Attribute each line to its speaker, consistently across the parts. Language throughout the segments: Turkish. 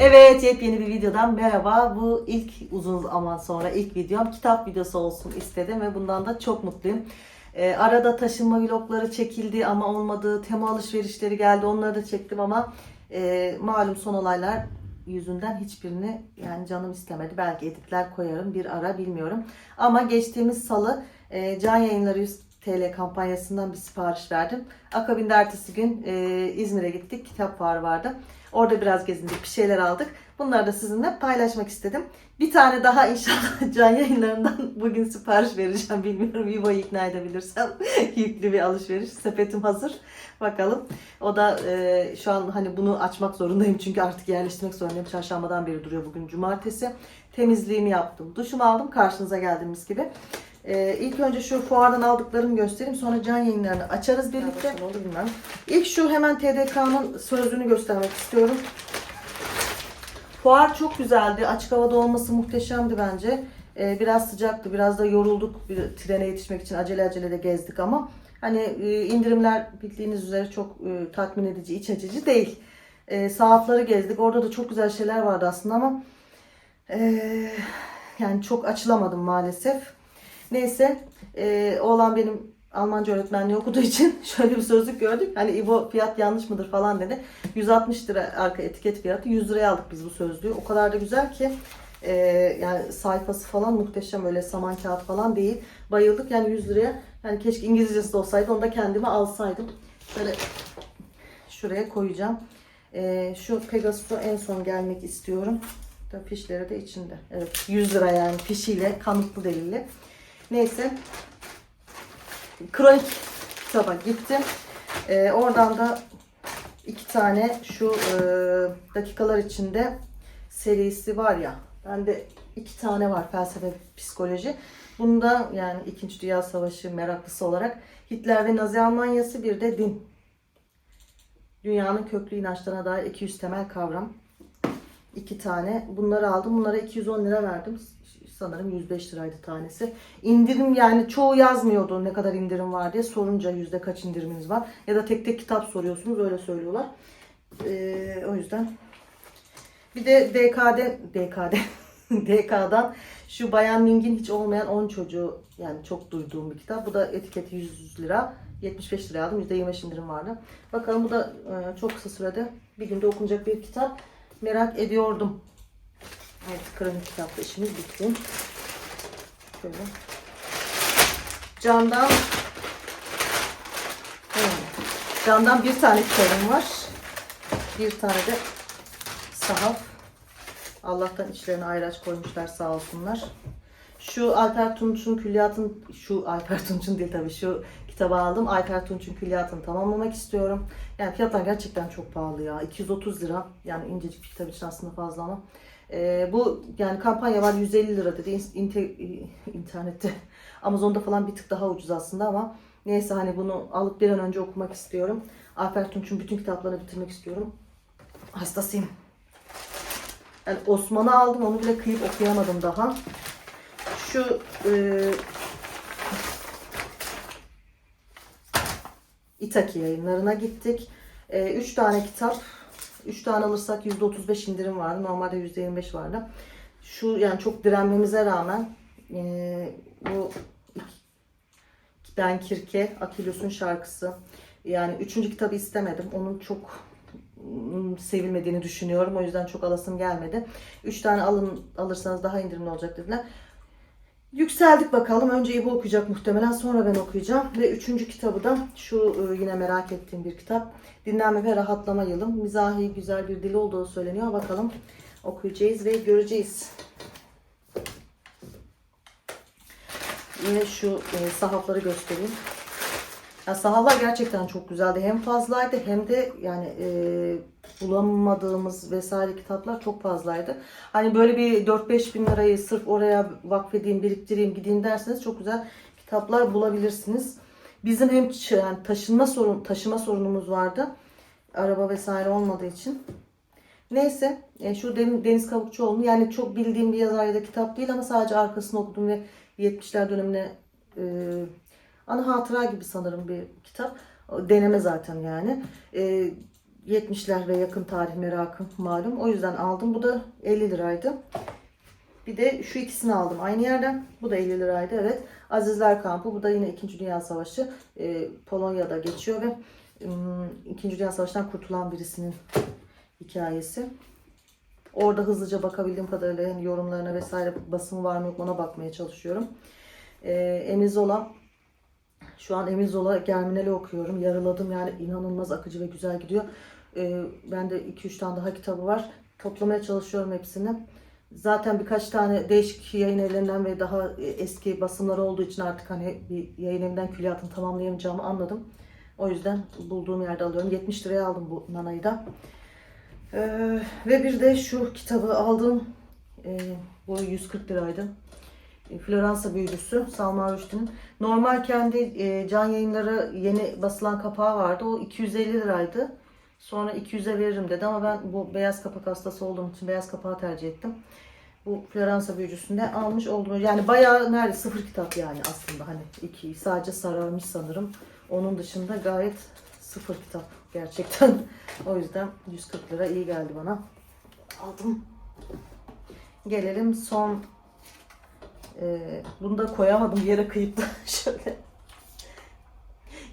Speaker 1: Evet yepyeni bir videodan merhaba. Bu ilk uzun zaman sonra ilk videom kitap videosu olsun istedim ve bundan da çok mutluyum. Ee, arada taşınma vlogları çekildi ama olmadı. Tema alışverişleri geldi onları da çektim ama e, malum son olaylar yüzünden hiçbirini yani canım istemedi. Belki editler koyarım bir ara bilmiyorum. Ama geçtiğimiz salı e, Can Yayınları 100 TL kampanyasından bir sipariş verdim. Akabinde ertesi gün e, İzmir'e gittik. Kitap fuarı vardı. Orada biraz gezindik, bir şeyler aldık. Bunları da sizinle paylaşmak istedim. Bir tane daha inşallah can yayınlarından bugün sipariş vereceğim. Bilmiyorum Vivo'yu ikna edebilirsem. Yüklü bir alışveriş. Sepetim hazır. Bakalım. O da e, şu an hani bunu açmak zorundayım. Çünkü artık yerleştirmek zorundayım. Çarşambadan beri duruyor bugün cumartesi. Temizliğimi yaptım. Duşumu aldım. Karşınıza geldiğimiz gibi. Ee, ilk önce şu fuardan aldıklarımı göstereyim. Sonra can yayınlarını açarız birlikte. Olur bilmem. İlk şu hemen TDK'nın sözlüğünü göstermek istiyorum. Fuar çok güzeldi. Açık havada olması muhteşemdi bence. Ee, biraz sıcaktı. Biraz da yorulduk. Bir trene yetişmek için acele acele de gezdik ama hani e, indirimler bildiğiniz üzere çok e, tatmin edici, iç açıcı değil. E, saatleri gezdik. Orada da çok güzel şeyler vardı aslında ama e, yani çok açılamadım maalesef. Neyse e, oğlan benim Almanca öğretmenliği okuduğu için şöyle bir sözlük gördük. Hani İbo fiyat yanlış mıdır falan dedi. 160 lira arka etiket fiyatı. 100 liraya aldık biz bu sözlüğü. O kadar da güzel ki e, yani sayfası falan muhteşem öyle saman kağıt falan değil. Bayıldık yani 100 liraya. Yani keşke İngilizcesi de olsaydı onu da kendime alsaydım. Şöyle şuraya koyacağım. E, şu Pegasus'a en son gelmek istiyorum. Da fişleri de içinde. Evet 100 lira yani fişiyle kanıtlı delilli. Neyse. Kronik kitaba gittim. Ee, oradan da iki tane şu e, dakikalar içinde serisi var ya. Bende iki tane var felsefe psikoloji. Bunda yani 2. Dünya Savaşı meraklısı olarak Hitler ve Nazi Almanyası bir de din. Dünyanın köklü inançlarına dair 200 temel kavram. İki tane. Bunları aldım. Bunlara 210 lira verdim sanırım 105 liraydı tanesi. İndirim yani çoğu yazmıyordu ne kadar indirim var diye sorunca yüzde kaç indiriminiz var. Ya da tek tek kitap soruyorsunuz öyle söylüyorlar. Ee, o yüzden. Bir de DKD, DKD, DK'dan şu Bayan Ming'in hiç olmayan 10 çocuğu yani çok duyduğum bir kitap. Bu da etiketi 100 lira. 75 liraya aldım. %25 indirim vardı. Bakalım bu da e, çok kısa sürede bir günde okunacak bir kitap. Merak ediyordum. Evet, kronik kitapta işimiz bitti. Şöyle. Candan evet. Candan bir tane kitabım var. Bir tane de sahaf. Allah'tan içlerine ayraç koymuşlar sağ olsunlar. Şu Alper Tunç'un külliyatın, şu Alper Tunç'un değil tabii şu kitabı aldım. Alper Tunç'un külliyatını tamamlamak istiyorum. Yani fiyatlar gerçekten çok pahalı ya. 230 lira. Yani incecik bir kitap için aslında fazla ama. Ee, bu yani kampanya var 150 lira dedi İnte- internette. Amazon'da falan bir tık daha ucuz aslında ama neyse hani bunu alıp bir an önce okumak istiyorum. Alper Tunç'un bütün kitaplarını bitirmek istiyorum. Hastasıyım. Yani Osman'ı aldım onu bile kıyıp okuyamadım daha. Şu e, İtaki yayınlarına gittik. 3 tane kitap 3 tane alırsak %35 indirim vardı. Normalde %25 vardı. Şu yani çok direnmemize rağmen e, bu Ben Kirke, Akilus'un şarkısı. Yani üçüncü kitabı istemedim. Onun çok sevilmediğini düşünüyorum. O yüzden çok alasım gelmedi. Üç tane alın alırsanız daha indirimli olacak dediler. Yükseldik bakalım. Önce İbo okuyacak muhtemelen. Sonra ben okuyacağım. Ve üçüncü kitabı da şu e, yine merak ettiğim bir kitap. Dinlenme ve rahatlama yılım. Mizahi güzel bir dili olduğu söyleniyor. Bakalım okuyacağız ve göreceğiz. Yine şu e, sahafları göstereyim. Ya sahaflar gerçekten çok güzeldi. Hem fazlaydı hem de yani e, bulamadığımız vesaire kitaplar çok fazlaydı. Hani böyle bir 4-5 bin lirayı sırf oraya vakfedeyim, biriktireyim, gideyim derseniz çok güzel kitaplar bulabilirsiniz. Bizim hem yani taşınma sorun taşıma sorunumuz vardı. Araba vesaire olmadığı için. Neyse e, şu Den- Deniz Kavukçuoğlu yani çok bildiğim bir yazar ya da kitap değil ama sadece arkasını okudum ve 70'ler dönemine e, ana hatıra gibi sanırım bir kitap. Deneme zaten yani. E, 70'ler ve yakın tarih merakım malum. O yüzden aldım. Bu da 50 liraydı. Bir de şu ikisini aldım aynı yerden. Bu da 50 liraydı evet. Azizler Kampı. Bu da yine 2. Dünya Savaşı. Ee, Polonya'da geçiyor ve 2. Dünya Savaşı'ndan kurtulan birisinin hikayesi. Orada hızlıca bakabildiğim kadarıyla yorumlarına vesaire basın var mı yok ona bakmaya çalışıyorum. Ee, Emil Zola şu an Emil Zola Germinal'i okuyorum. Yarıladım yani inanılmaz akıcı ve güzel gidiyor. Ee, bende 2-3 tane daha kitabı var. Toplamaya çalışıyorum hepsini. Zaten birkaç tane değişik yayın evlerinden ve daha e, eski basımları olduğu için artık hani bir yayın evinden külliyatını tamamlayamayacağımı anladım. O yüzden bulduğum yerde alıyorum. 70 liraya aldım bu Nana'yı da. Ee, ve bir de şu kitabı aldım. Ee, bu 140 liraydı. E, Floransa büyücüsü Salman Rushdie'nin. Normal kendi e, can yayınları yeni basılan kapağı vardı. O 250 liraydı. Sonra 200'e veririm dedi ama ben bu beyaz kapak hastası olduğum için beyaz kapağı tercih ettim. Bu Floransa büyücüsünde almış oldum. Yani bayağı nerede sıfır kitap yani aslında hani iki sadece sararmış sanırım. Onun dışında gayet sıfır kitap gerçekten. o yüzden 140 lira iyi geldi bana. Aldım. Gelelim son ee, bunu da koyamadım bir yere kıyıp da şöyle.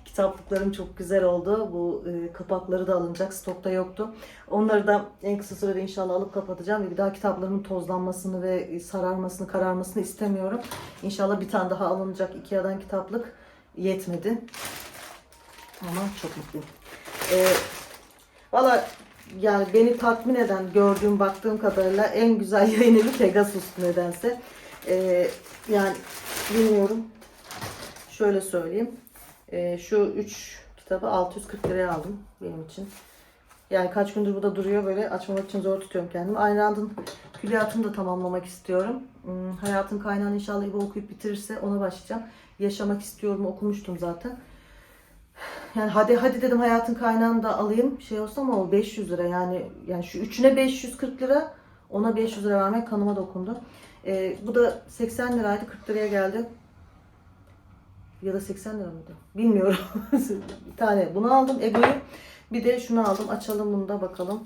Speaker 1: Kitaplıklarım çok güzel oldu. Bu e, kapakları da alınacak. Stokta yoktu. Onları da en kısa sürede inşallah alıp kapatacağım. Ve bir daha kitaplarımın tozlanmasını ve sararmasını, kararmasını istemiyorum. İnşallah bir tane daha alınacak. Ikea'dan kitaplık yetmedi. Ama çok mutluyum. Ee, Valla yani beni tatmin eden, gördüğüm, baktığım kadarıyla en güzel yayın evi Pegasus nedense. Ee, yani bilmiyorum. Şöyle söyleyeyim. Ee, şu 3 kitabı 640 liraya aldım benim için. Yani kaç gündür bu da duruyor böyle açmamak için zor tutuyorum kendimi. Aynı anda külliyatını da tamamlamak istiyorum. Hmm, hayatın kaynağını inşallah İbo okuyup bitirirse ona başlayacağım. Yaşamak istiyorum okumuştum zaten. Yani hadi hadi dedim hayatın kaynağını da alayım şey olsa ama o 500 lira yani yani şu üçüne 540 lira ona 500 lira vermek kanıma dokundu. Ee, bu da 80 liraydı 40 liraya geldi. Ya da 80 lira mıydı? Bilmiyorum. bir tane bunu aldım Ego'yu. Bir de şunu aldım. Açalım bunu da bakalım.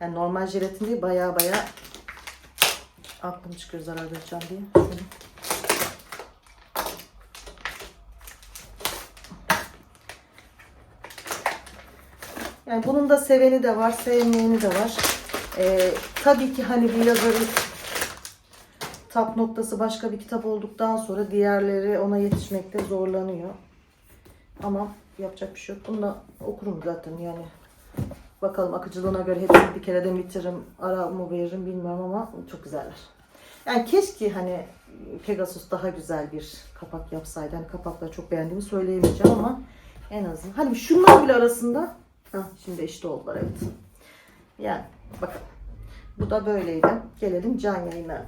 Speaker 1: Yani normal jelatin değil baya baya aklım çıkıyor zarar vereceğim diye. Şunu. Yani bunun da seveni de var, sevmeyeni de var. Ee, tabii ki hani bir yazarın tap noktası başka bir kitap olduktan sonra diğerleri ona yetişmekte zorlanıyor. Ama yapacak bir şey yok. Bunu da okurum zaten yani. Bakalım akıcılığına göre hepsini bir kereden bitiririm, ara mı veririm bilmiyorum ama çok güzeller. Yani keşke hani Pegasus daha güzel bir kapak yapsaydı. Hani kapakları çok beğendiğimi söyleyemeyeceğim ama en azından. Hani şunlar bile arasında Şimdi eşit oldular evet. Yani bakın. Bu da böyleydi. Gelelim can yayınlarına.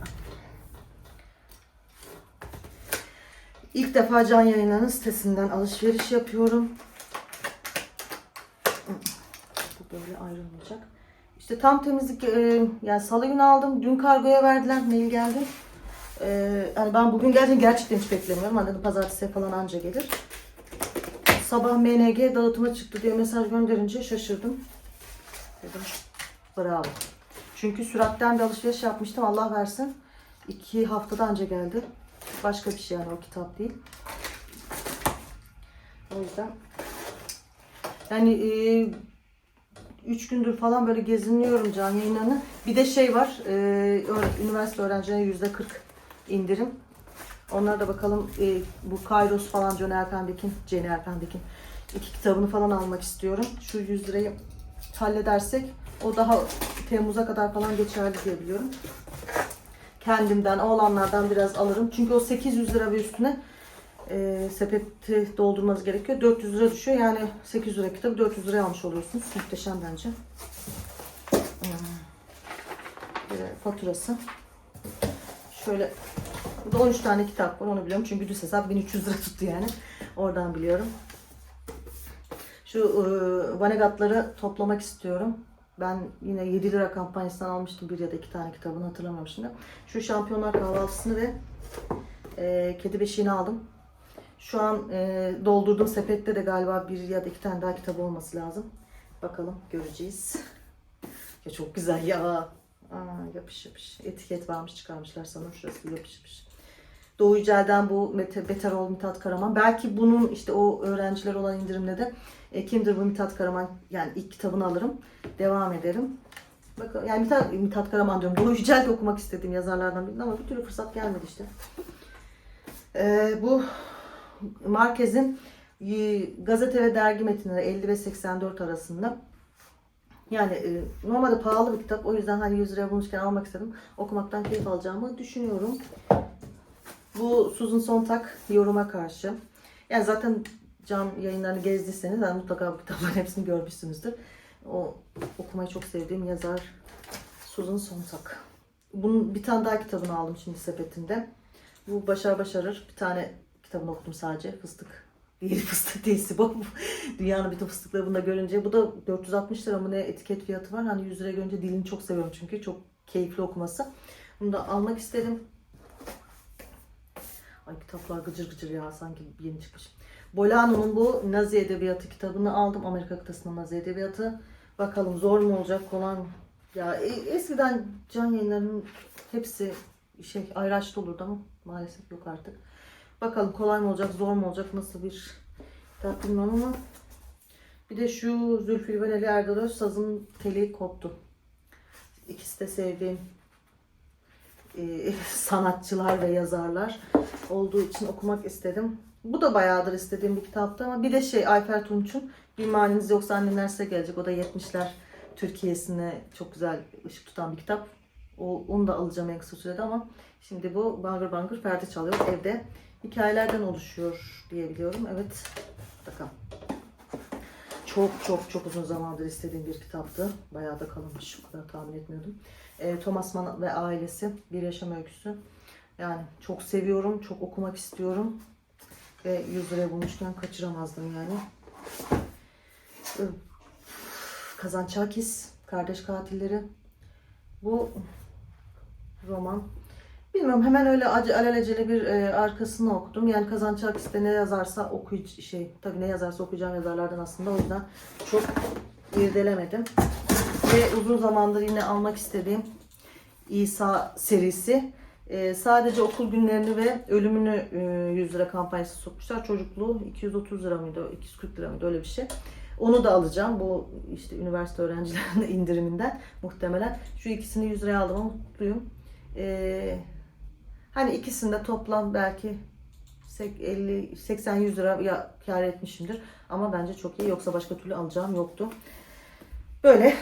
Speaker 1: İlk defa can yayınlarının sitesinden alışveriş yapıyorum. Bu böyle ayrılmayacak. İşte tam temizlik e, yani salı günü aldım. Dün kargoya verdiler. Mail geldi. E, yani ben bugün gerçekten gerçekten hiç beklemiyorum. Hani pazartesi falan anca gelir. Sabah MNG dağıtıma çıktı diye mesaj gönderince şaşırdım. Dedim bravo. Çünkü süratten bir alışveriş yapmıştım Allah versin. İki haftada anca geldi. Başka bir şey yani o kitap değil. O yüzden yani e, üç gündür falan böyle geziniyorum can yayınlarını. Bir de şey var, e, üniversite öğrencilerine yüzde 40 indirim. Onlara da bakalım e, bu Kairos falan John Erpenbeck'in, Jenny Erpenbeck'in iki kitabını falan almak istiyorum. Şu 100 lirayı halledersek o daha Temmuz'a kadar falan geçerli diye biliyorum. Kendimden, oğlanlardan biraz alırım. Çünkü o 800 lira ve üstüne e, sepeti doldurmanız gerekiyor. 400 lira düşüyor. Yani 800 lira kitabı 400 liraya almış oluyorsunuz. Muhteşem bence. Hmm. Faturası. Şöyle Burada 13 tane kitap var onu biliyorum. Çünkü düz hesap 1300 lira tuttu yani. Oradan biliyorum. Şu e, Vanegatları toplamak istiyorum. Ben yine 7 lira kampanyasından almıştım bir ya da iki tane kitabını hatırlamıyorum şimdi. Şu Şampiyonlar Kahvaltısını ve e, Kedi Beşiğini aldım. Şu an e, doldurduğum sepette de galiba bir ya da iki tane daha kitap olması lazım. Bakalım göreceğiz. Ya çok güzel ya. Aa, yapış yapış. Etiket varmış çıkarmışlar sanırım. Şurası yapış yapış. Doğu Yücel'den bu Mete, Beter ol Mithat Karaman. Belki bunun işte o öğrenciler olan indirimde de e, kimdir bu Mithat Karaman yani ilk kitabını alırım. Devam ederim. Bakın yani Mithat, Mithat Karaman diyorum. Doğu Yücel de okumak istediğim yazarlardan biri ama bir türlü fırsat gelmedi işte. Ee, bu Marquez'in e, gazete ve dergi metinleri 50 ve 84 arasında. Yani e, normalde pahalı bir kitap. O yüzden hani 100 liraya bulmuşken almak istedim. Okumaktan keyif alacağımı düşünüyorum. Bu Susan Sontag yoruma karşı. Yani zaten cam yayınlarını gezdiyseniz yani mutlaka bu kitapların hepsini görmüşsünüzdür. O okumayı çok sevdiğim yazar Susan Sontag. Bunun bir tane daha kitabını aldım şimdi sepetinde. Bu Başar Başarır. Bir tane kitabını okudum sadece. Fıstık. Değil fıstık değilsi bu. Dünyanın bütün fıstıkları bunda görünce. Bu da 460 lira mı ne etiket fiyatı var. Hani 100 liraya görünce dilini çok seviyorum çünkü. Çok keyifli okuması. Bunu da almak istedim. Ay kitaplar gıcır gıcır ya sanki yeni çıkmış. Bolano'nun bu Nazi Edebiyatı kitabını aldım. Amerika kıtasında Nazi Edebiyatı. Bakalım zor mu olacak kolay mı? Ya e- eskiden can yayınlarının hepsi şey ayraçlı olurdu ama maalesef yok artık. Bakalım kolay mı olacak, zor mu olacak, nasıl bir kitap bilmiyorum ama bir de şu Zülfü Livaneli Erdoğan sazın teli koptu. İkisi de sevdiğim e, sanatçılar ve yazarlar olduğu için okumak istedim. Bu da bayağıdır istediğim bir kitaptı ama bir de şey Ayfer Tunç'un Bir Maniniz Yoksa Annemler Size Gelecek. O da 70'ler Türkiye'sine çok güzel ışık tutan bir kitap. O, onu da alacağım en kısa sürede ama şimdi bu bangır bangır perde çalıyor evde. Hikayelerden oluşuyor diye biliyorum. Evet. Bakalım. Çok çok çok uzun zamandır istediğim bir kitaptı. Bayağı da kalınmış. O kadar tahmin etmiyordum. E, Thomas Mann ve ailesi. Bir yaşam öyküsü. Yani çok seviyorum. Çok okumak istiyorum. Ve 100 liraya bulmuşken kaçıramazdım yani. Ee, Kazan Çakis. Kardeş Katilleri. Bu roman. Bilmiyorum hemen öyle acı alelacele bir e, arkasını okudum. Yani Kazan Çakis'te ne yazarsa okuyucu şey tabii ne yazarsa okuyacağım yazarlardan aslında o yüzden çok irdelemedim. Ve uzun zamandır yine almak istediğim İsa serisi. E, sadece okul günlerini ve ölümünü e, 100 lira kampanyası sokmuşlar. Çocukluğu 230 lira mıydı? 240 lira mıydı? Öyle bir şey. Onu da alacağım. Bu işte üniversite öğrencilerinin indiriminden muhtemelen. Şu ikisini 100 liraya aldım ama mutluyum. Ee, hani ikisinde toplam belki 50 80 100 lira ya kar etmişimdir. Ama bence çok iyi. Yoksa başka türlü alacağım yoktu. Böyle.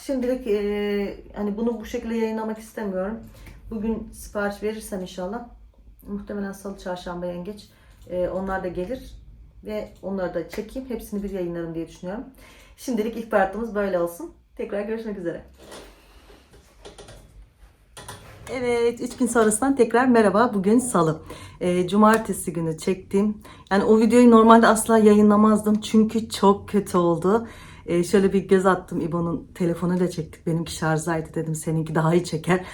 Speaker 1: Şimdilik e, hani bunu bu şekilde yayınlamak istemiyorum. Bugün sipariş verirsem inşallah muhtemelen salı çarşamba yengeç e, onlar da gelir ve onları da çekeyim. Hepsini bir yayınlarım diye düşünüyorum. Şimdilik ilk partımız böyle olsun. Tekrar görüşmek üzere. Evet, 3 gün sonrasından tekrar merhaba. Bugün salı. Ee, cumartesi günü çektim. Yani o videoyu normalde asla yayınlamazdım. Çünkü çok kötü oldu. Ee, şöyle bir göz attım. İbo'nun telefonuyla çektik. Benimki şarjdaydı dedim. Seninki daha iyi çeker.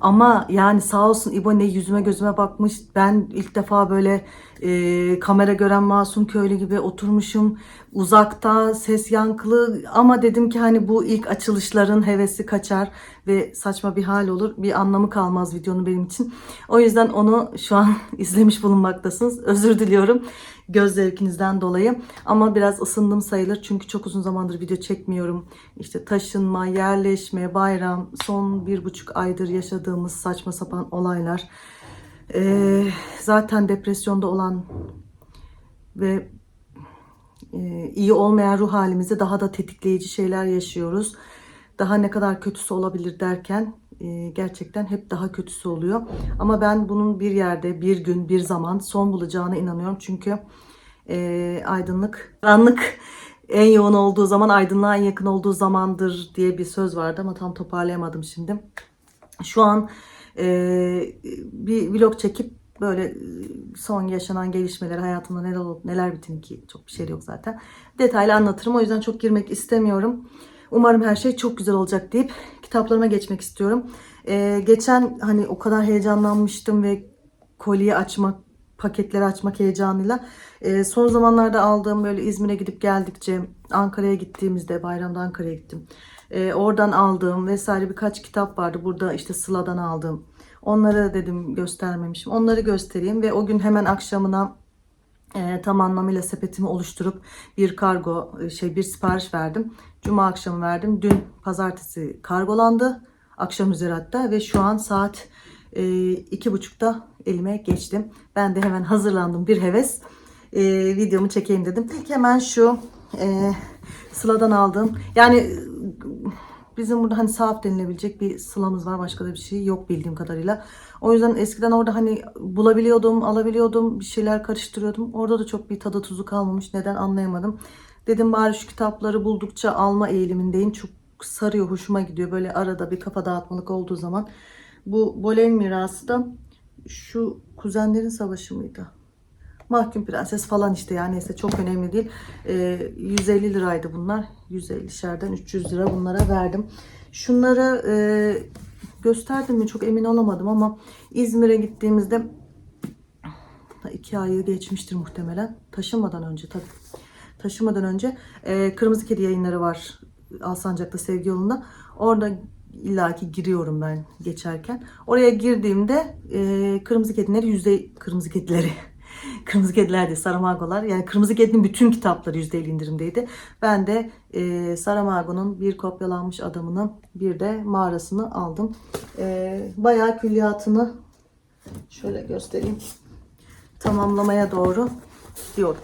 Speaker 1: Ama yani sağ olsun İbo ne yüzüme gözüme bakmış. Ben ilk defa böyle e, kamera gören masum köylü gibi oturmuşum. Uzakta ses yankılı ama dedim ki hani bu ilk açılışların hevesi kaçar ve saçma bir hal olur. Bir anlamı kalmaz videonun benim için. O yüzden onu şu an izlemiş bulunmaktasınız. Özür diliyorum göz zevkinizden dolayı. Ama biraz ısındım sayılır çünkü çok uzun zamandır video çekmiyorum. İşte taşınma, yerleşme, bayram, son bir buçuk aydır yaşadığımız saçma sapan olaylar. Ee, zaten depresyonda olan ve e, iyi olmayan ruh halimizde daha da tetikleyici şeyler yaşıyoruz. Daha ne kadar kötüsü olabilir derken e, gerçekten hep daha kötüsü oluyor. Ama ben bunun bir yerde, bir gün, bir zaman son bulacağına inanıyorum. Çünkü e, aydınlık, karanlık en yoğun olduğu zaman aydınlığa en yakın olduğu zamandır diye bir söz vardı ama tam toparlayamadım şimdi. Şu an e, bir vlog çekip böyle son yaşanan gelişmeler hayatımda neler olup neler bittiğini ki çok bir şey yok zaten. Detaylı anlatırım o yüzden çok girmek istemiyorum. Umarım her şey çok güzel olacak deyip kitaplarıma geçmek istiyorum. Ee, geçen hani o kadar heyecanlanmıştım ve kolyeyi açmak paketleri açmak heyecanıyla. Ee, son zamanlarda aldığım böyle İzmir'e gidip geldikçe Ankara'ya gittiğimizde bayramda Ankara'ya gittim. Ee, oradan aldığım vesaire birkaç kitap vardı. Burada işte Sıla'dan aldığım. Onları dedim göstermemişim. Onları göstereyim ve o gün hemen akşamına e, tam anlamıyla sepetimi oluşturup bir kargo e, şey bir sipariş verdim. Cuma akşamı verdim. Dün pazartesi kargolandı. Akşam üzeri hatta ve şu an saat e, iki buçukta elime geçtim. Ben de hemen hazırlandım bir heves. E, videomu çekeyim dedim. İlk hemen şu e, Sıla'dan aldığım yani bizim burada hani sahaf denilebilecek bir sılamız var. Başka da bir şey yok bildiğim kadarıyla. O yüzden eskiden orada hani bulabiliyordum, alabiliyordum, bir şeyler karıştırıyordum. Orada da çok bir tadı tuzu kalmamış. Neden anlayamadım. Dedim bari şu kitapları buldukça alma eğilimindeyim. Çok sarıyor, hoşuma gidiyor. Böyle arada bir kafa dağıtmalık olduğu zaman. Bu Boleyn mirası da şu kuzenlerin savaşı mıydı? Mahkum Prenses falan işte yani neyse çok önemli değil. Ee, 150 liraydı bunlar. 150 şerden 300 lira bunlara verdim. Şunları e, gösterdim mi çok emin olamadım ama İzmir'e gittiğimizde iki ayı geçmiştir muhtemelen. Taşınmadan önce tabii. Taşınmadan önce e, Kırmızı Kedi yayınları var Alsancak'ta Sevgi yolunda. Orada illaki giriyorum ben geçerken. Oraya girdiğimde e, Kırmızı Kedileri yüzde Kırmızı Kedileri Kırmızı Kediler de Saramagolar. Yani Kırmızı Kedi'nin bütün kitapları %50 indirimdeydi. Ben de e, Saramago'nun bir kopyalanmış adamını bir de mağarasını aldım. E, bayağı külliyatını şöyle göstereyim. Tamamlamaya doğru diyorum.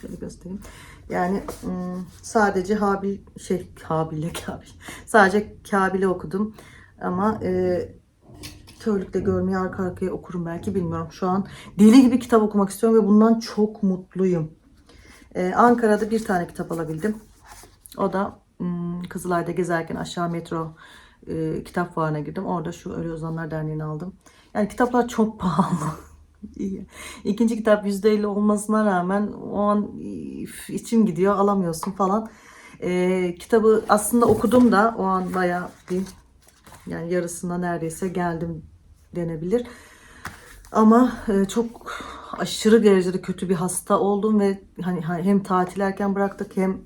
Speaker 1: Şöyle göstereyim. Yani ım, sadece Habil şey Habil'le Kabil. Sadece Kabil'i okudum. Ama e, Körlükte görmeyi arka arkaya okurum belki bilmiyorum. Şu an deli gibi kitap okumak istiyorum ve bundan çok mutluyum. Ee, Ankara'da bir tane kitap alabildim. O da hmm, Kızılay'da gezerken aşağı metro e, kitap fuarına girdim. Orada şu Ölü Ozanlar Derneği'ni aldım. Yani kitaplar çok pahalı. İkinci kitap %50 olmasına rağmen o an içim gidiyor alamıyorsun falan. Ee, kitabı aslında okudum da o an bayağı bir yani yarısına neredeyse geldim denebilir. Ama e, çok aşırı derecede kötü bir hasta oldum ve hani hem tatil erken bıraktık hem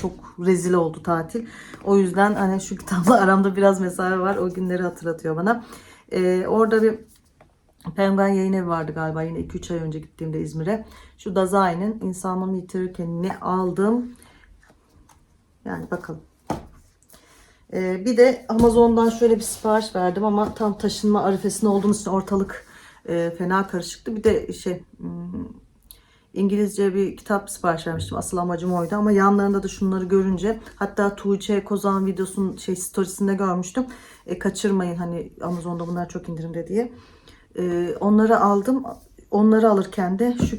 Speaker 1: çok rezil oldu tatil. O yüzden hani şu kitapla aramda biraz mesafe var. O günleri hatırlatıyor bana. E, orada bir Penguen yayın evi vardı galiba yine 2-3 ay önce gittiğimde İzmir'e. Şu Dazai'nin insanlığımı yitirirken ne aldım. Yani bakalım. Ee, bir de Amazon'dan şöyle bir sipariş verdim ama tam taşınma arifesinde olduğumuz için ortalık e, fena karışıktı. Bir de şey hmm, İngilizce bir kitap sipariş vermiştim. Asıl amacım oydu ama yanlarında da şunları görünce hatta Tuğçe Kozan videosunun şey storiesinde görmüştüm. E, kaçırmayın hani Amazon'da bunlar çok indirimde diye. E, onları aldım. Onları alırken de şu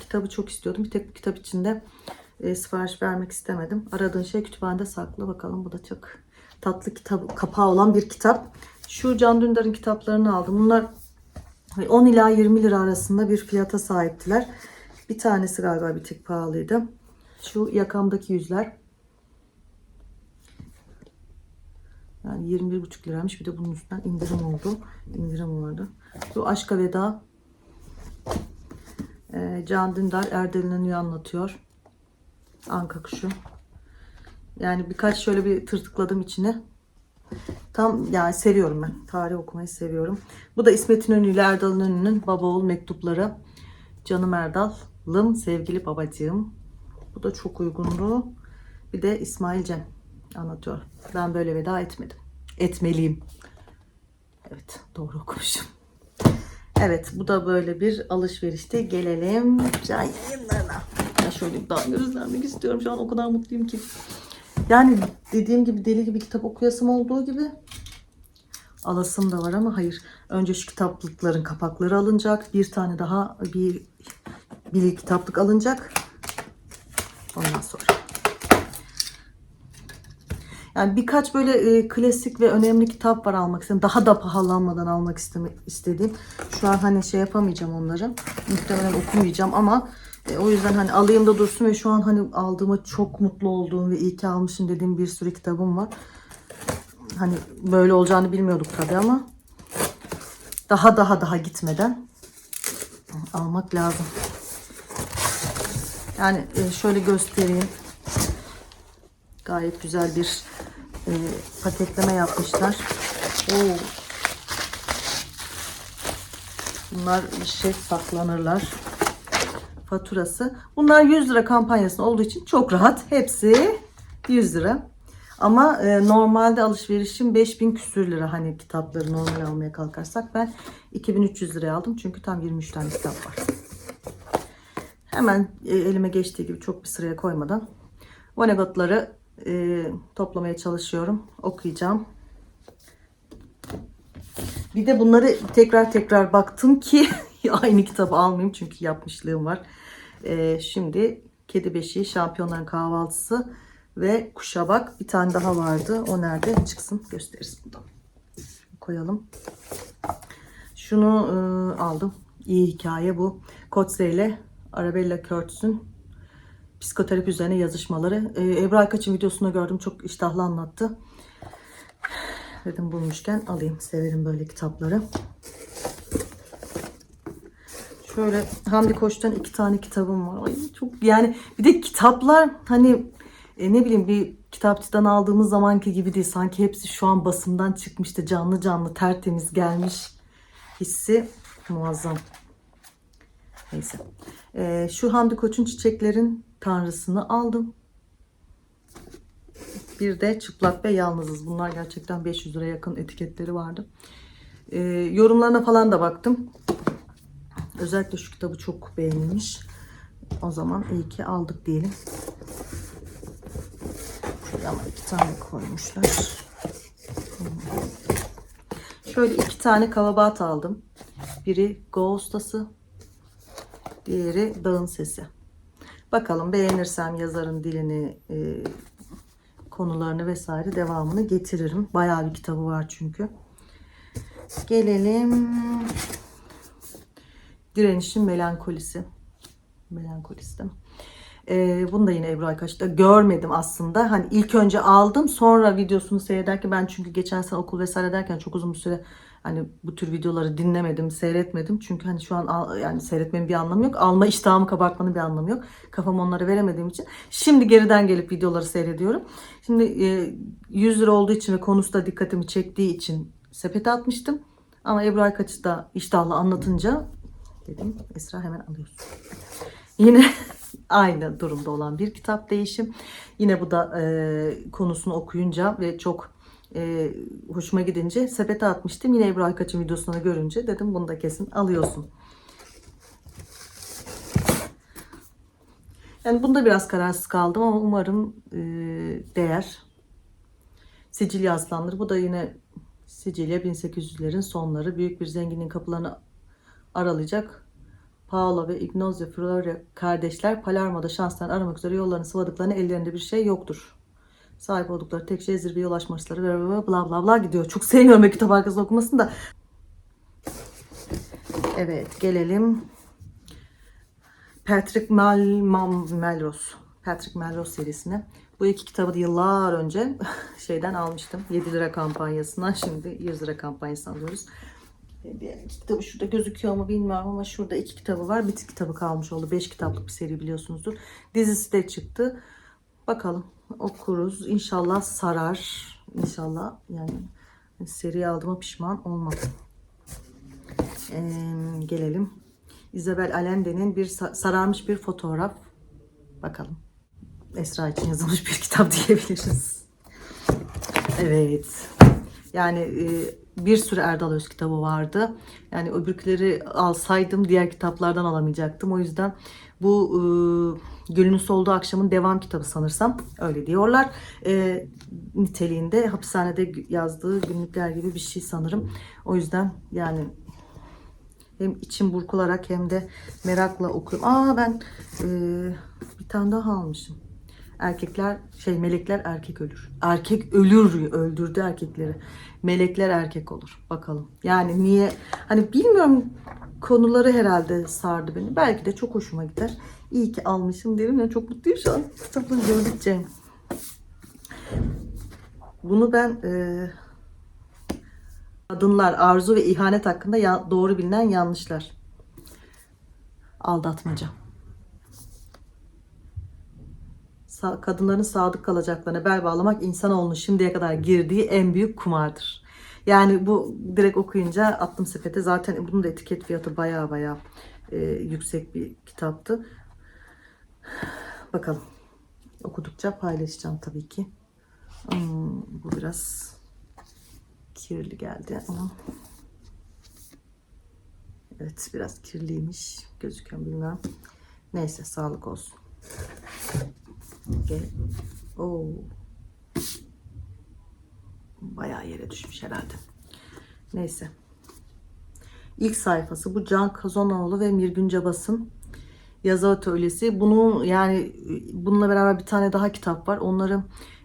Speaker 1: kitabı çok istiyordum. Bir tek bu kitap içinde e, sipariş vermek istemedim. Aradığın şey kütüphanede saklı. Bakalım bu da çok tatlı kitap kapağı olan bir kitap. Şu Can Dündar'ın kitaplarını aldım. Bunlar 10 ila 20 lira arasında bir fiyata sahiptiler. Bir tanesi galiba bir tık pahalıydı. Şu yakamdaki yüzler. Yani 21,5 liraymış. Bir de bunun üstünden indirim oldu. İndirim vardı. Bu Aşka Veda. Ee, Can Dündar Erdelin'i anlatıyor. Anka kuşu. Yani birkaç şöyle bir tırtıkladım içine. Tam yani seviyorum ben. Tarih okumayı seviyorum. Bu da İsmet İnönü ile Erdal İnönü'nün baba oğul mektupları. Canım Erdal'ım, sevgili babacığım. Bu da çok uygundu. Bir de İsmail Cem anlatıyor. Ben böyle veda etmedim. Etmeliyim. Evet doğru okumuşum. Evet bu da böyle bir alışverişte gelelim can yayınlarına. Ya şöyle daha göstermek istiyorum. Şu an o kadar mutluyum ki. Yani dediğim gibi deli gibi kitap okuyasım olduğu gibi alasım da var ama hayır. Önce şu kitaplıkların kapakları alınacak. Bir tane daha bir bir kitaplık alınacak. Ondan sonra. Yani birkaç böyle e, klasik ve önemli kitap var almak istedim. Daha da pahalanmadan almak istediğim. Şu an hani şey yapamayacağım onları. Muhtemelen okumayacağım ama e, o yüzden hani alayım da dursun ve şu an hani aldığıma çok mutlu olduğum ve iyi ki almışım dediğim bir sürü kitabım var. Hani böyle olacağını bilmiyorduk tabii ama daha daha daha gitmeden almak lazım. Yani e, şöyle göstereyim. Gayet güzel bir e, paketleme yapmışlar. Oo. Bunlar şey saklanırlar. Faturası. Bunlar 100 lira kampanyasında olduğu için çok rahat. Hepsi 100 lira. Ama e, normalde alışverişim 5000 küsür lira. Hani kitapları normal almaya kalkarsak ben 2300 liraya aldım. Çünkü tam 23 tane kitap var. Hemen e, elime geçtiği gibi çok bir sıraya koymadan Vonnegut'ları e, toplamaya çalışıyorum. Okuyacağım. Bir de bunları tekrar tekrar baktım ki aynı kitabı almayayım çünkü yapmışlığım var. E, şimdi Kedi Beşiği, Şampiyonların Kahvaltısı ve Kuşabak bir tane daha vardı. O nerede? Çıksın gösteririz burada. Koyalım. Şunu e, aldım. İyi hikaye bu. Kotze ile Arabella Kurtz'ün psikoterapi üzerine yazışmaları. Ee, Ebru Aykaç'ın videosunda gördüm. Çok iştahlı anlattı. Dedim bulmuşken alayım. Severim böyle kitapları. Şöyle Hamdi Koç'tan iki tane kitabım var. Ay çok yani bir de kitaplar hani e, ne bileyim bir kitapçıdan aldığımız zamanki gibi değil. Sanki hepsi şu an basımdan çıkmıştı. Canlı canlı tertemiz gelmiş hissi muazzam. Neyse. Ee, şu Hamdi Koç'un Çiçeklerin Tanrısını aldım. Bir de Çıplak ve Yalnızız. Bunlar gerçekten 500 liraya yakın etiketleri vardı. Ee, yorumlarına falan da baktım. Özellikle şu kitabı çok beğenilmiş. O zaman iyi ki aldık diyelim. Şöyle ama iki tane koymuşlar. Şöyle iki tane kavabat aldım. Biri Ghost'ası, diğeri Dağın Sesi. Bakalım beğenirsem yazarın dilini, e, konularını vesaire devamını getiririm. Bayağı bir kitabı var çünkü. Gelelim Direnişin Melankolisi. Melankolisi değil mi? Ee, bunu da yine Ebru Aykaç'ta görmedim aslında. Hani ilk önce aldım sonra videosunu seyrederken ben çünkü geçen sene okul vesaire derken çok uzun bir süre hani bu tür videoları dinlemedim, seyretmedim. Çünkü hani şu an al- yani seyretmenin bir anlamı yok. Alma iştahımı kabartmanın bir anlamı yok. Kafam onlara veremediğim için. Şimdi geriden gelip videoları seyrediyorum. Şimdi e, 100 lira olduğu için ve konusu da dikkatimi çektiği için sepete atmıştım. Ama Ebru Aykaç'ı da iştahla anlatınca dedim Esra hemen alıyorsun. Yine aynı durumda olan bir kitap değişim. Yine bu da e, konusunu okuyunca ve çok e, hoşuma gidince sepete atmıştım. Yine Ebru Aykaç'ın videosunu görünce dedim bunu da kesin alıyorsun. Yani bunda biraz kararsız kaldım ama umarım e, değer. Sicilya Aslanları. Bu da yine Sicilya 1800'lerin sonları. Büyük bir zenginin kapılarını aralayacak. Paolo ve Ignazio Florio kardeşler Palermo'da şanslarını aramak üzere yollarını sıvadıklarını ellerinde bir şey yoktur. Sahip oldukları tek şey zirveye ulaşmaçları ve bla bla bla bla gidiyor. Çok sevmiyorum ben kitap arkasında okumasını da. Evet gelelim. Patrick Mel Mam- Melrose. Patrick Melrose serisine. Bu iki kitabı da yıllar önce şeyden almıştım. 7 lira kampanyasından şimdi 100 lira kampanyasını alıyoruz. Bir iki kitabı şurada gözüküyor mu bilmiyorum ama şurada iki kitabı var. Bir kitabı kalmış oldu. Beş kitaplık bir seri biliyorsunuzdur. Dizisi de çıktı. Bakalım okuruz. İnşallah sarar. İnşallah yani seri aldığıma pişman olmam. Ee, gelelim. Isabel Allende'nin bir sa- sararmış bir fotoğraf. Bakalım. Esra için yazılmış bir kitap diyebiliriz. Evet. Yani e, bir sürü Erdal Öz kitabı vardı. Yani öbürküleri alsaydım diğer kitaplardan alamayacaktım. O yüzden bu e, Gül'ün Solduğu Akşam'ın devam kitabı sanırsam öyle diyorlar. E, niteliğinde hapishanede yazdığı günlükler gibi bir şey sanırım. O yüzden yani hem içim burkularak hem de merakla okuyorum. Aa ben e, bir tane daha almışım. Erkekler şey melekler erkek ölür. Erkek ölür öldürdü erkekleri. Melekler erkek olur. Bakalım. Yani niye hani bilmiyorum konuları herhalde sardı beni. Belki de çok hoşuma gider. İyi ki almışım derim ya çok mutluyum şu an kitapları gördükçe. Bunu ben e, kadınlar arzu ve ihanet hakkında ya- doğru bilinen yanlışlar. Aldatmaca. Kadınların sadık kalacaklarına bel bağlamak insanoğlunun şimdiye kadar girdiği en büyük kumardır. Yani bu direkt okuyunca attım sepete. Zaten bunun da etiket fiyatı baya baya e, yüksek bir kitaptı. Bakalım. Okudukça paylaşacağım tabii ki. Hmm, bu biraz kirli geldi ama evet biraz kirliymiş gözüküyor bilmem. Neyse sağlık olsun. Gel. Oo. Bayağı yere düşmüş herhalde. Neyse. İlk sayfası bu Can Kazanoğlu ve Mirgün Cabas'ın yazı atölyesi. Bunu yani bununla beraber bir tane daha kitap var. Onları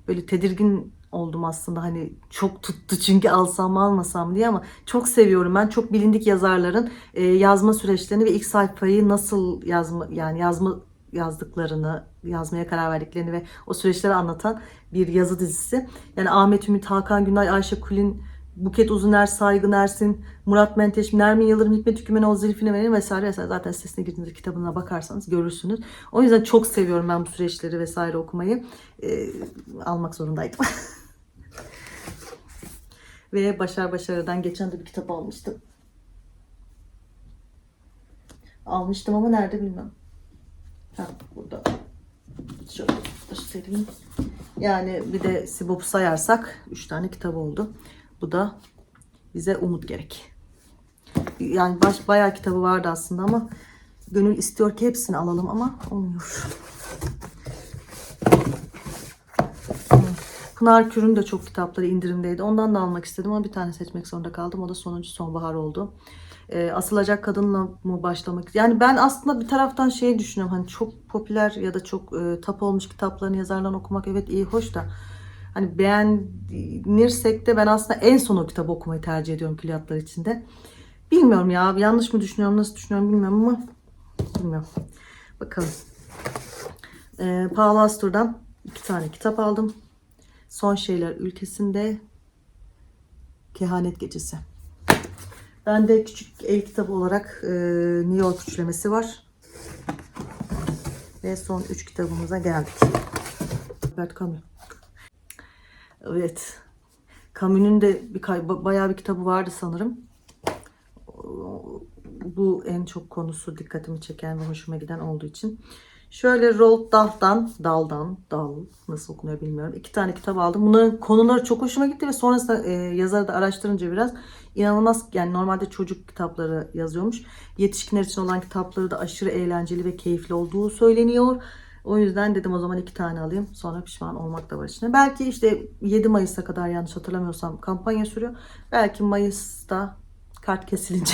Speaker 1: böyle tedirgin oldum aslında hani çok tuttu çünkü alsam mı almasam diye ama çok seviyorum ben çok bilindik yazarların e, yazma süreçlerini ve ilk sayfayı nasıl yazma yani yazma yazdıklarını yazmaya karar verdiklerini ve o süreçleri anlatan bir yazı dizisi. Yani Ahmet Ümit, Hakan Günay, Ayşe Kulin, Buket Uzuner, Saygın Ersin, Murat Menteş, Nermin Yıldırım, Hikmet Hükümenoğlu, Zülfü Livaneli vesaire vesaire. Zaten sitesine girdiğinizde kitabına bakarsanız görürsünüz. O yüzden çok seviyorum ben bu süreçleri vesaire okumayı. Ee, almak zorundaydım. Ve Başar Başarı'dan geçen de bir kitap almıştım. Almıştım ama nerede bilmem. Ha, burada. Şöyle göstereyim. Yani bir de Sibop'u sayarsak 3 tane kitap oldu. Bu da bize umut gerek. Yani baş, bayağı kitabı vardı aslında ama gönül istiyor ki hepsini alalım ama olmuyor. Pınar Kür'ün de çok kitapları indirimdeydi. Ondan da almak istedim ama bir tane seçmek zorunda kaldım. O da sonuncu sonbahar oldu. Ee, asılacak kadınla mı başlamak? Yani ben aslında bir taraftan şey düşünüyorum. Hani çok popüler ya da çok e, tap olmuş kitaplarını yazarlarını okumak evet iyi hoş da hani beğenirsek de ben aslında en son o kitabı okumayı tercih ediyorum külliyatlar içinde. Bilmiyorum ya yanlış mı düşünüyorum nasıl düşünüyorum bilmiyorum ama bilmiyorum. Bakalım. Ee, Paul Astor'dan iki tane kitap aldım. Son Şeyler Ülkesi'nde Kehanet Gecesi. Bende küçük el kitabı olarak e, New York üçlemesi var. Ve son üç kitabımıza geldik. Albert Camus. Evet. Camus'un de bir, bayağı bir kitabı vardı sanırım. Bu en çok konusu dikkatimi çeken ve hoşuma giden olduğu için. Şöyle Roald Dahl'dan, Dal'dan, Dal nasıl okunuyor bilmiyorum. İki tane kitap aldım. Bunların konuları çok hoşuma gitti ve sonrasında e, yazarı da araştırınca biraz inanılmaz yani normalde çocuk kitapları yazıyormuş. Yetişkinler için olan kitapları da aşırı eğlenceli ve keyifli olduğu söyleniyor. O yüzden dedim o zaman iki tane alayım. Sonra pişman olmak da var içinde. Belki işte 7 Mayıs'a kadar yanlış hatırlamıyorsam kampanya sürüyor. Belki Mayıs'ta kart kesilince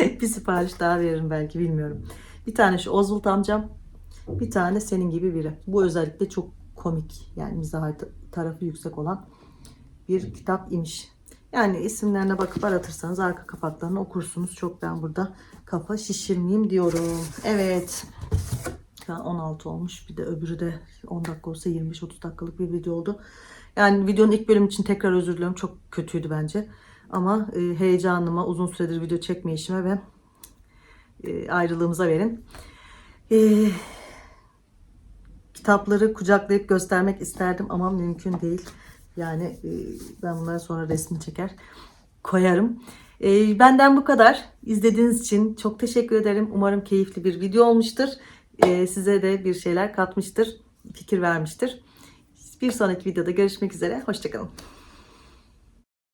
Speaker 1: bir sipariş daha veririm belki bilmiyorum. Bir tane şu Oswald amcam. Bir tane senin gibi biri. Bu özellikle çok komik. Yani mizah tarafı yüksek olan bir kitap imiş. Yani isimlerine bakıp aratırsanız arka kapaklarını okursunuz. Çok ben burada kafa şişirmeyeyim diyorum. Evet. Şu an 16 olmuş. Bir de öbürü de 10 dakika olsa 25-30 dakikalık bir video oldu. Yani videonun ilk bölüm için tekrar özür diliyorum. Çok kötüydü bence. Ama e, heyecanıma, uzun süredir video çekmeyişime ve e, ayrılığımıza verin. E, kitapları kucaklayıp göstermek isterdim ama mümkün değil. Yani e, ben bunları sonra resmi çeker koyarım. E, benden bu kadar. İzlediğiniz için çok teşekkür ederim. Umarım keyifli bir video olmuştur. E, size de bir şeyler katmıştır, fikir vermiştir. Bir sonraki videoda görüşmek üzere. Hoşçakalın.